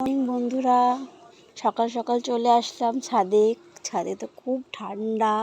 বন্ধুরা সকাল সকাল চলে আসলাম ছাদে। ছাদে তো খুব ঠান্ডা।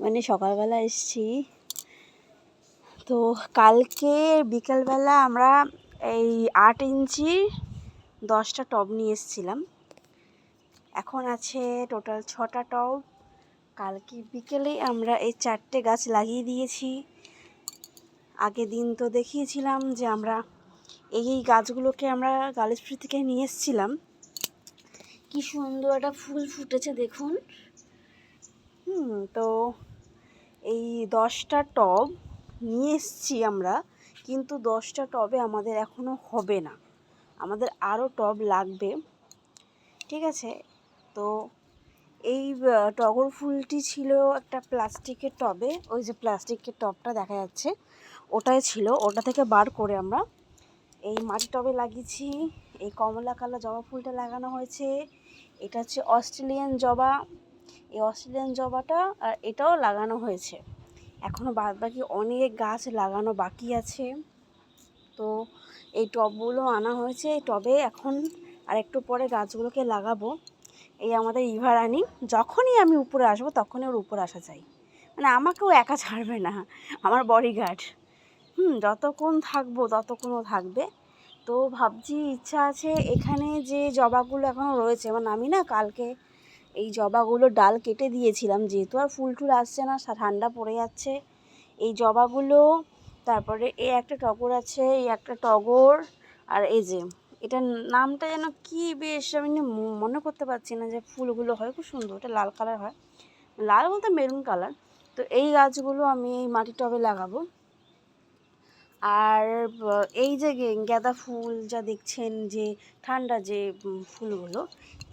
মানে সকালবেলা এসছি। তো কালকে বিকেলবেলা আমরা এই আট ইঞ্চি দশটা টব নিয়ে এসেছিলাম। এখন আছে টোটাল ছটা টব। কালকে বিকেলে আমরা এই চারটে গাছ লাগিয়ে দিয়েছি। আগের দিন তো দেখিয়েছিলাম যে আমরা এই এই গাছগুলোকে আমরা গালিস্প্রি থেকে নিয়ে এসেছিলাম। কি সুন্দর একটা ফুল ফুটেছে দেখুন। হুম, তো এই দশটা টব নিয়ে এসছি আমরা, কিন্তু দশটা টবে আমাদের এখনও হবে না। আমাদের আরও টব লাগবে। ঠিক আছে? তো এই টগর ফুলটি ছিল একটা প্লাস্টিকের টবে, ওই যে প্লাস্টিকের টবটা দেখা যাচ্ছে, ওটাই ছিল, ওটা থেকে বার করে আমরা এই মাটি টবে লাগিয়েছি, এই কমলা কালার জবা ফুলটা লাগানো হয়েছে। এটা হচ্ছে অস্ট্রেলিয়ান জবা। এই অস্ট্রেলিয়ান জবাটা আর এটাও লাগানো হয়েছে। এখনও বাদ বাকি অনেক গাছ লাগানো বাকি আছে। তো এই টবগুলো আনা হয়েছে। এই টবে এখন আর একটু পরে গাছগুলোকে লাগাবো। এই আমাদের ইভারানি, যখনই আমি উপরে আসব তখনই ওর উপরে আসা চাই। মানে আমাকেও একা ছাড়বে না, আমার বডিগার্ড। হুম, যতক্ষণ থাকব ততক্ষণও থাকবে। তো ভাবছি ইচ্ছা আছে এখানে যে জবাগুলো এখনও রয়েছে মানে আমি না কালকে এই জবাগুলো ডাল কেটে দিয়েছিলাম, যেহেতু আর ফুল টুল আসছে না ঠান্ডা পড়ে যাচ্ছে। এই জবাগুলো, তারপরে এই একটা টগর আছে, এই একটা টগর, আর এই যে, এটার নামটা যেন কি বেশ আমি মনে করতে পারছি না যে ফুলগুলো হয়, খুব সুন্দর, এটা লাল কালার হয়। লাল বলতে মেরুন কালার। তো এই গাছগুলো আমি এই মাটির টবে লাগাবো। আর এই যে গাঁদা ফুল যা দেখছেন যে ঠান্ডা যে ফুলগুলো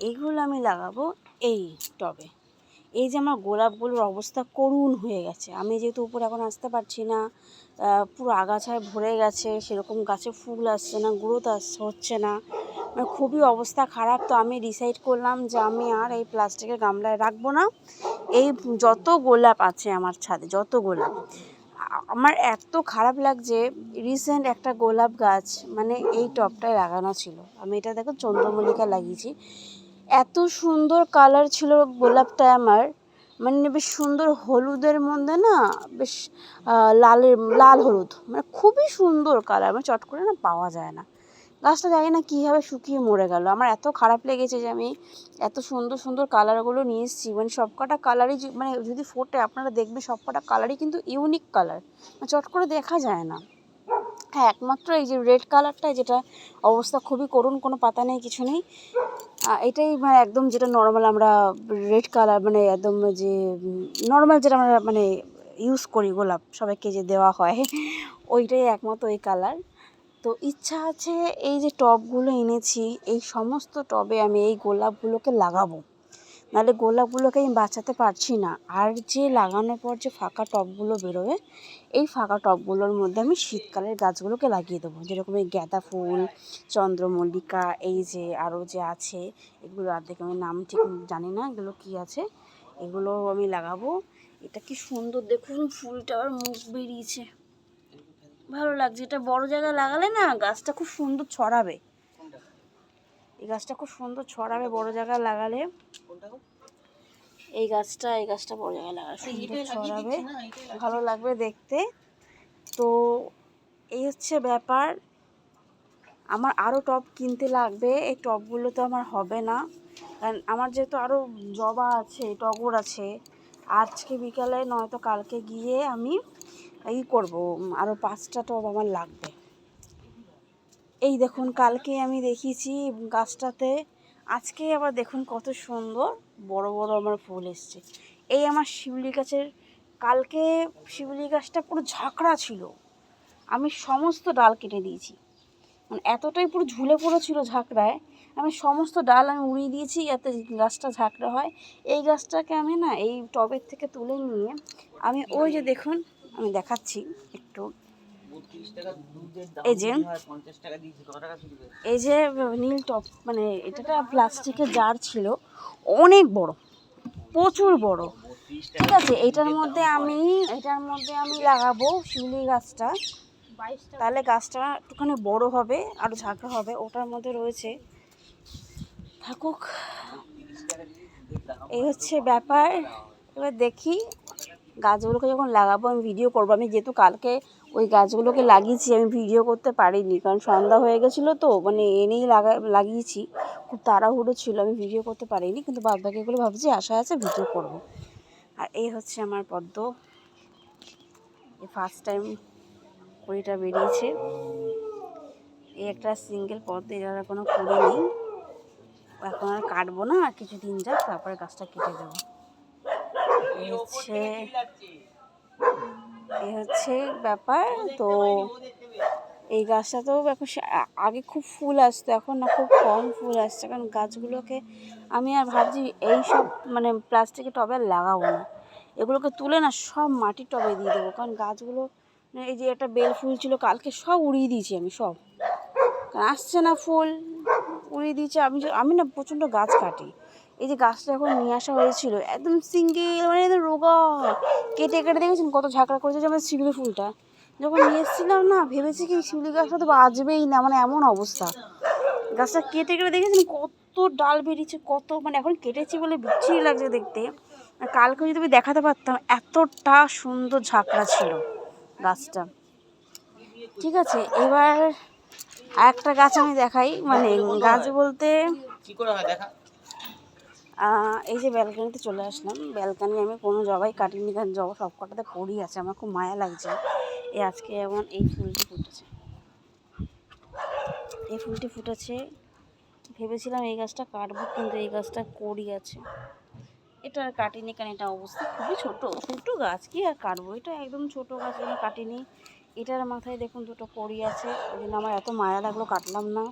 এইগুলো আমি লাগাবো এই টবে। এই যে আমার গোলাপগুলোর অবস্থা করুণ হয়ে গেছে। আমি যেহেতু উপরে এখন আসতে পারছি না পুরো আগাছায় ভরে গেছে, সেরকম গাছে ফুল আসছে না, গ্রোথ আসছে হচ্ছে না। মানে খুবই অবস্থা খারাপ। তো আমি ডিসাইড করলাম যে আমি আর এই প্লাস্টিকের গামলায় রাখব না। এই যত গোলাপ আছে আমার ছাদে, যত গোলাপ। আমার এত খারাপ লাগছে রিসেন্ট একটা গোলাপ গাছ মানে এই টবটায় লাগানো ছিল। আমি এটা দেখো চন্দ্রমল্লিকা লাগিয়েছি। এত সুন্দর কালার ছিল গোলাপটা আমার। মানে বেশ সুন্দর হলুদের মধ্যে না, বেশ লালের, লাল হলুদ মানে খুবই সুন্দর কালার মানে চট করে না পাওয়া যায় না। গাছটা জানি না কীভাবে শুকিয়ে মরে গেল। আমার এত খারাপ লেগেছে যে আমি এত সুন্দর সুন্দর কালারগুলো নিয়ে এসেছি। মানে সবকটা কালারই মানে যদি ফোটে, আপনারা দেখবেন সবকটা কালারই কিন্তু ইউনিক কালার মানে চট করে দেখা যায় না। হ্যাঁ একমাত্র এই যে রেড কালারটাই যেটা অবস্থা খুবই করুণ, কোনো পাতা নেই, কিছু নেই। এটাই মানে একদম যেটা নর্মাল আমরা রেড কালার মানে একদম যে নর্মাল যেটা আমরা মানে ইউজ করি, গোলাপ। সবাইকে যে দেওয়া হয়, ওইটাই একমাত্র ওই কালার তো ইচ্ছা আছে এই যে টবগুলো এনেছি, এই সমস্ত টবে আমি এই গোলাপগুলোকে লাগাবো। নাহলে গোলাপগুলোকে আমি বাঁচাতে পারছি না। আর যে লাগানোর পর যে ফাঁকা টবগুলো বেরোবে, এই ফাঁকা টবগুলোর মধ্যে আমি শীতকালের গাছগুলোকে লাগিয়ে দেবো। যেরকম এই গাঁদা ফুল, চন্দ্রমল্লিকা, এই যে আরও যে আছে, এগুলো অর্ধেক আমি নাম ঠিক জানি না, এগুলো কি আছে? এগুলো আমি লাগাবো। এটা কি সুন্দর, দেখুন ফুলটা আবার মুখ বেরিয়েছে। ভালো লাগছে। এটা বড় জায়গায় লাগালে না গাছটা খুব সুন্দর ছড়াবে। এই গাছটা খুব সুন্দর ছড়াবে বড় জায়গায় লাগালে। এই গাছটা এই গাছটা বড় জায়গায় লাগালে সুন্দর ছড়াবে। ভালো লাগবে দেখতে। তো এই হচ্ছে ব্যাপার। আমার আরও টব কিনতে লাগবে। এই টবগুলো তো আমার হবে না। কারণ আমার যেহেতু আরও জবা আছে টগর আছে আজকে বিকালে নয়তো কালকে গিয়ে আমি ই করব আরও পাঁচটা টব আমার লাগবে। এই দেখুন, কালকে আমি দেখিয়েছি গাছটাতে। আজকে আবার দেখুন কত সুন্দর, বড় বড় আমার ফুল এসছে। এই আমার শিউলি গাছের, কালকে শিউলি গাছটা পুরো ঝাঁকড়া ছিল। আমি সমস্ত ডাল কেটে দিয়েছি। মানে এতটাই পুরো ঝুলে পড়েছিল ঝাঁকড়ায়, আমি সমস্ত ডাল আমি উড়িয়ে দিয়েছি যাতে গাছটা ঝাঁকড়া হয়। এই গাছটাকে আমি না এই টবের থেকে তুলে নিয়ে আমি ওই যে দেখুন, আমি দেখাচ্ছি একটু। এই যে এই যে নীল টপ মানে এটা প্লাস্টিকের জার ছিল, অনেক বড়, প্রচুর বড়। ঠিক আছে, এটার মধ্যে আমি, এটার মধ্যে আমি লাগাবো শিউলি গাছটা। তাহলে গাছটা একটুখানি বড় হবে, আর ঝাঁকা হবে, ওটার মধ্যে রয়েছে। থাকুক। এই হচ্ছে ব্যাপার। এবার দেখি গাছগুলোকে যখন লাগাবো, আমি ভিডিও করব। আমি যেহেতু কালকে ওই গাছগুলোকে লাগিয়েছি, আমি ভিডিও করতে পারিনি, কারণ সন্ধ্যা হয়ে গেছিল তো মানে এনেই লাগা, লাগিয়েছি। খুব তাড়াহুড়ো ছিল, আমি ভিডিও করতে পারিনি, কিন্তু বাদ বাকিগুলো ভাবছি, আশা আছে ভিডিও করব। আর এই হচ্ছে আমার পদ্ম। ফার্স্ট টাইম কুড়িটা বেরিয়েছে। এই একটা সিঙ্গেল এর আর কোনো কুড়ি নেই, এখন আর কাটবো না, আর কিছুদিন যাক, তারপরে গাছটা কেটে দেবো। এই হচ্ছে এই হচ্ছে ব্যাপার, তো এই গাছটা তো এখন আগে খুব ফুল আসতো, এখন না খুব কম ফুল আসছে, কারণ গাছগুলোকে আমি আর ভাবছি এই সব মানে প্লাস্টিকের টবে আর লাগাবো না। এগুলোকে তুলে না সব মাটির টবে দিয়ে দেবো, কারণ গাছগুলো এই যে একটা বেল ফুল ছিল কালকে, সব উড়িয়ে দিয়েছি আমি, সব। আসছে না ফুল, উড়িয়ে দিয়েছে। আমি আমি না প্রচণ্ড গাছ কাটি। এই যে গাছটা এখন নিয়ে আসা হয়েছিল, একদম সিঙ্গেল মানে একদম রোগা কেটে কেটে দেখেছেন কত ঝাঁকড়া করেছে যেমন শিউলি ফুলটা? যখন নিয়ে এসেছিলাম না, ভেবেছি কি শিউলি গাছটা তো বাঁচবেই না মানে এমন অবস্থা। গাছটা কেটে কেটে দেখেছেন কত ডাল বেরিয়েছে, কত মানে এখন কেটেছি বলে বিচ্ছিরি লাগছে দেখতে। কালকে যদি আমি দেখাতে পারতাম, এতটা সুন্দর ঝাঁকড়া ছিল। গাছটা। ঠিক আছে এবার আরেকটা গাছ আমি দেখাই। মানে গাছ বলতে করে এই যে ব্যালকানিতে চলে আসলাম। ব্যালকানি আমি কোনো জবাই কাটিনি কারণ জবা সব কটাতে পড়ি আছে। আমার খুব মায়া লাগছে। এই আজকে এমন এই ফুলটি ফুটেছে। এই ফুলটি ফুটেছে। ভেবেছিলাম এই গাছটা কাটবো কিন্তু এই গাছটা কড়ি আছে। এটা আর কাটিনি কারণ এটা অবস্থা খুবই ছোট। ছোটো গাছ, কি আর কাটবো? এটা একদম ছোট গাছ জন্য কাটিনি। এটার মাথায় দেখুন দুটো কড়ি আছে। ওই জন্য আমার এত মায়া লাগল, কাটলাম না।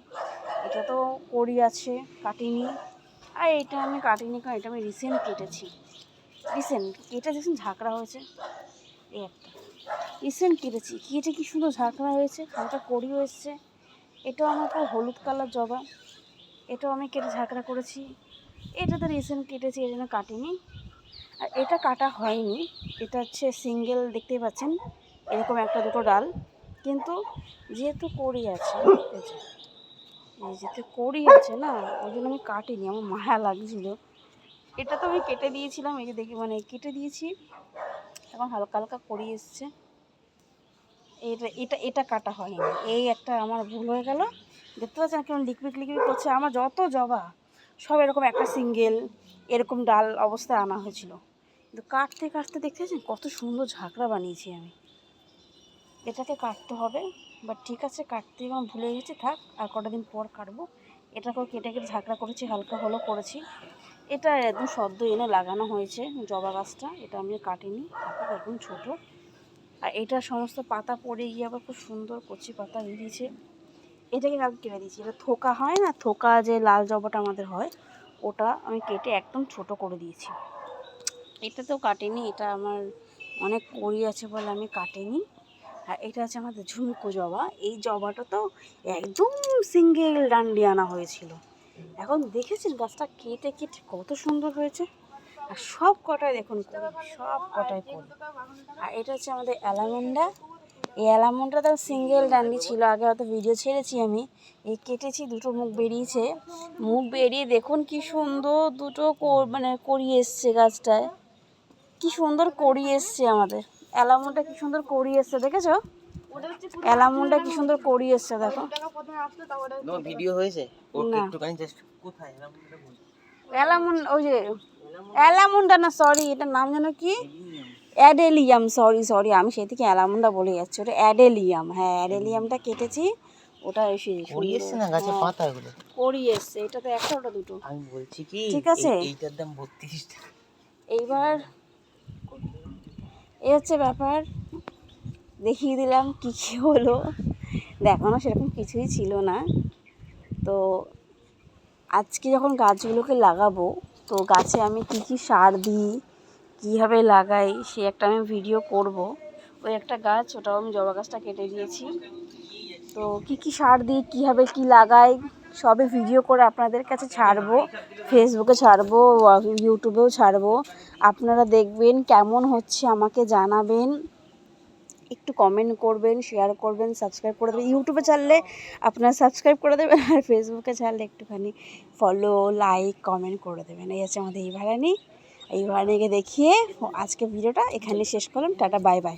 এটা তো কড়ি আছে, কাটিনি। আর এটা আমি কাটিনি কারণ এটা আমি রিসেন্ট কেটেছি। রিসেন্ট কেটে দেখুন ঝাঁকড়া হয়েছে। এই একটা। রিসেন্ট কেটেছি। কেটে কি সুন্দর ঝাঁকড়া হয়েছে হালকা কড়িও এসছে। এটাও আমার হলুদ কালার জবা। এটাও আমি কেটে ঝাঁকড়া করেছি। এটা তো রিসেন্ট কেটেছি এই জন্য কাটিনি। আর এটা কাটা হয়নি এটা হচ্ছে সিঙ্গেল দেখতেই পাচ্ছেন? এরকম একটা দুটো ডাল। কিন্তু যেহেতু কড়ি আছে এই যে, এই যেতে কড়ি আছে না ওই জন্য আমি কাটিনি আমার মায়া লাগছিল। এটা তো আমি কেটে দিয়েছিলাম এই যে দেখি মানে কেটে দিয়েছি। এখন হালকা হালকা কড়ি এসছে। এটা এটা এটা কাটা হয়নি। এই একটা আমার ভুল হয়ে গেল। দেখতে পাচ্ছেন কেমন লিকবিক লিকবিক করছে। আমার যত জবা সব এরকম একটা সিঙ্গেল, এরকম ডাল অবস্থায় আনা হয়েছিল। কিন্তু কাটতে কাটতে দেখতে পাচ্ছেন কত সুন্দর ঝাঁকড়া বানিয়েছি আমি। এটাকে কাটতে হবে বাট ঠিক আছে, কাটতে আমার ভুলে গেছি, থাক, আর কটা দিন পর কাটবো। এটাকেও কেটে কেটে ঝাঁকড়া করেছি, হালকা হলো করেছি। এটা একদম সদ্য এনে লাগানো হয়েছে জবা গাছটা, এটা আমি কাটিনি একদম ছোটো। আর এটা সমস্ত পাতা পড়ে গিয়ে আবার খুব সুন্দর কচি পাতা বেরিয়েছে। এটাকে কালকে কেটে দিয়েছি। এটা থোকা হয় না? থোকা যে লাল জবাটা আমাদের হয়, ওটা আমি কেটে একদম ছোট করে দিয়েছি। এটা তো কাটেনি, এটা আমার অনেক কড়ি আছে বলে আমি কাটেনি। আর এটা আছে আমাদের ঝুমকো জবা। এই জবাটা তো একদম সিঙ্গেল ডান্ডি আনা হয়েছিল। এখন দেখেছেন গাছটা কেটে কেটে কত সুন্দর হয়েছে? আর সব কটায় দেখুন সব কটায় করি আর এটা হচ্ছে আমাদের অ্যালামন্ডা। এই অ্যালামন্ডা তো সিঙ্গেল ডান্ডি ছিল আগে হয়তো ভিডিও ছেড়েছি আমি। এই কেটেছি দুটো মুখ বেরিয়েছে। মুখ বেরিয়ে দেখুন কি সুন্দর দুটো কো- মানে কড়ি এসছে গাছটায়। কি সুন্দর কড়ি এসছে আমাদের। অ্যালামন্ডা কি সুন্দর কড়ি এসছে দেখেছ? অ্যালামন্ডা কি সুন্দর কড়ি এসছে দেখো। ভিডিও হয়েছে। একটুখানি জাস্ট কোথায়। অ্যালামন ওই যে অ্যালামুন্ডা না সরি এটার নাম যেন কি? অ্যাডেলিয়াম সরি সরি আমি সেই থেকে অ্যালামুন্ডা বলে যাচ্ছি। ওটা অ্যাডেলিয়াম হ্যাঁ অ্যাডেলিয়ামটা কেটেছি। ওটা এসে এসছে না গাছের হ্যাঁ। পাতা এগুলো এসছে এটা তো একটা ওটা দুটো। আমি বলছি কি ঠিক আছে। এইটার দাম বত্রিশ টাকা। এইবার এই হচ্ছে ব্যাপার। দেখিয়ে দিলাম কী কী হলো। দেখানো সেরকম কিছুই ছিল না। তো আজকে যখন গাছগুলোকে লাগাবো তো গাছে আমি কী কী সার দিই? কীভাবে লাগাই, সে একটা আমি ভিডিও করব। ওই একটা গাছ, ওটাও আমি জবা গাছটা কেটে দিয়েছি। তো কি কি সার দিই কীভাবে কি লাগাই সবে ভিডিও করে আপনাদের কাছে ছাড়বো। ফেসবুকে ছাড়বো ইউটিউবেও ছাড়বো। আপনারা দেখবেন কেমন হচ্ছে, আমাকে জানাবেন। একটু কমেন্ট করবেন শেয়ার করবেন সাবস্ক্রাইব করে দেবেন। ইউটিউবে ছাড়লে আপনারা সাবস্ক্রাইব করে দেবেন, আর ফেসবুকে ছাড়লে একটুখানি ফলো লাইক কমেন্ট করে দেবেন। এই আছে আমাদের এই ভাড়া নেই এই ভার্নিকে দেখিয়ে আজকে ভিডিওটা এখানে শেষ করলাম। Tata bye bye.